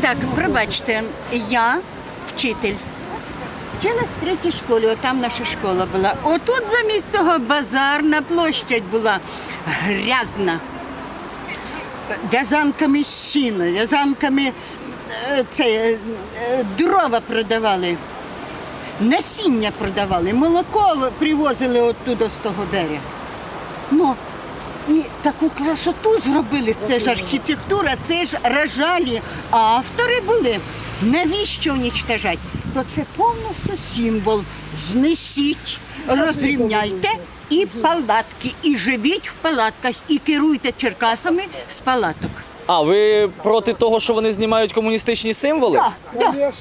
Так, пробачте, я вчитель. Вчилась в третій школі, отам наша школа була. Отут замість цього базарна площадь була грязна. В'язанками щіни, в'язанками е, це, е, дрова продавали, насіння продавали, молоко привозили оттуда з того берега. Ну, таку красоту зробили. Це ж архітектура, це ж рожалі. А автори були. Навіщо унічтожать? То це повністю символ. Знесіть, розрівняйте і палатки, і живіть в палатках, і керуйте Черкасами з палаток. А ви проти того, що вони знімають комуністичні символи? Так, так.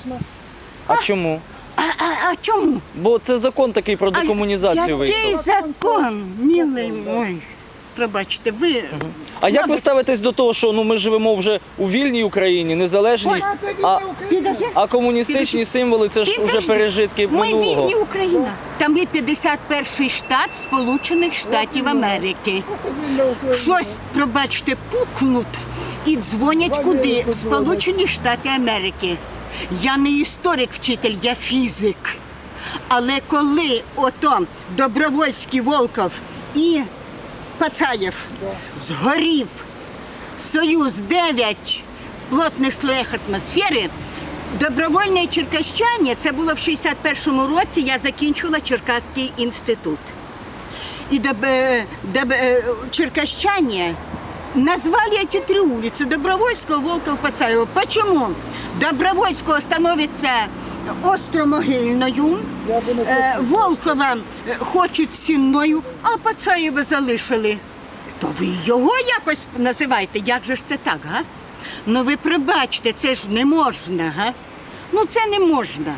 А чому? А, а, а чому? Бо це закон такий про А декомунізацію Який вийшов. закон, милий мой? Пробачте, ви. А як ви ставитесь до того, що ну ми живемо вже у вільній Україні, незалежній, А Підожди. а комуністичні символи це ж вже Підожди. пережитки Ми минулого. вільні Україна. Там є 51 штат Сполучених Штатів Америки. Щось, пробачте, пукнуть і дзвонять куди? В Сполучені Штати Америки. Я не історик вчитель, я фізик. Але коли ото Добровольський Волков і Пацаєв згорів Союз 9 в плотних слоях атмосфери. Добровольне черкащання це було в 61-му році. Я закінчила Черкаський інститут. И доб, э, доб, э, черкащане назвали эти три улицы Добровольского, Волкова, Пацаева. Почему? Добровольского становится остромогильною, е. Волкова е, хочуть сінною, а Пацаєва залишили. То ви його якось називаєте. Як же ж це так, га? Ну ви пробачте, це ж не можна, га? Ну це не можна.